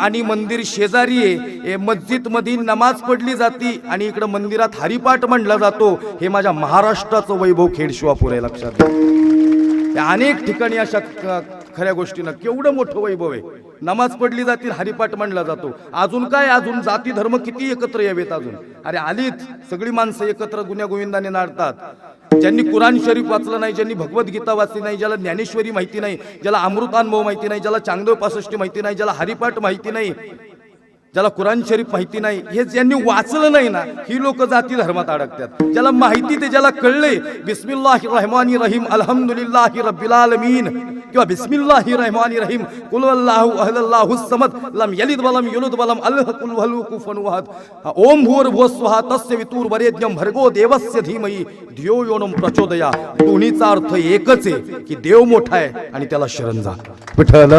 आणि मंदिर शेजारी आहे हे मस्जिदमध्ये नमाज पडली जाती आणि इकडं मंदिरात हरिपाठ म्हणला जातो हे माझ्या महाराष्ट्राचं वैभव खेड शिवापूर आहे लक्षात घ्या. अनेक ठिकाणी अशा खऱ्या गोष्टीनं. केवढं मोठं वैभव आहे. नमाज पडली जातील हरिपाठ म्हणला जातो. अजून काय अजून जाती धर्म किती एकत्र यावेत अजून? अरे आलीत सगळी माणसं एकत्र गुन्ह्या गोविंदाने नाडतात. ज्यांनी कुराण शरीफ वाचलं नाही ज्यांनी भगवद्गीता वाचली नाही ज्याला ज्ञानेश्वरी माहिती नाही ज्याला अमृतानुभव माहिती नाही ज्याला चांगदेव पासष्टी माहिती नाही ज्याला हरिपाठ माहिती नाही ज्याला कुराण शरीफ माहिती नाही हे ज्यांनी वाचलं नाही ना ही लोक जाती धर्मात अडकतात. ज्याला माहिती ते ज्याला कळले बिस्मिल्लाहि रहमानी रहीम अल्हम्दुलिल्लाहि रब्बिल आलमीन किंवा बिस्मिल्लाहि रहमानी रहीम कुल अल्लाहु अहदल्लाहु समद लम यलिद वलम युलद वलम अल्ह कुल वलु कुफन वहद। ओम भूर्भुवः स्वः तस्य वितुर्वरेण्यं भर्गो देवस्य धीमयी धियो योनम प्रचोदया। दोन्हीचा अर्थ एकच आहे की देव मोठा आहे आणि त्याला शरण जा। विठ्ठल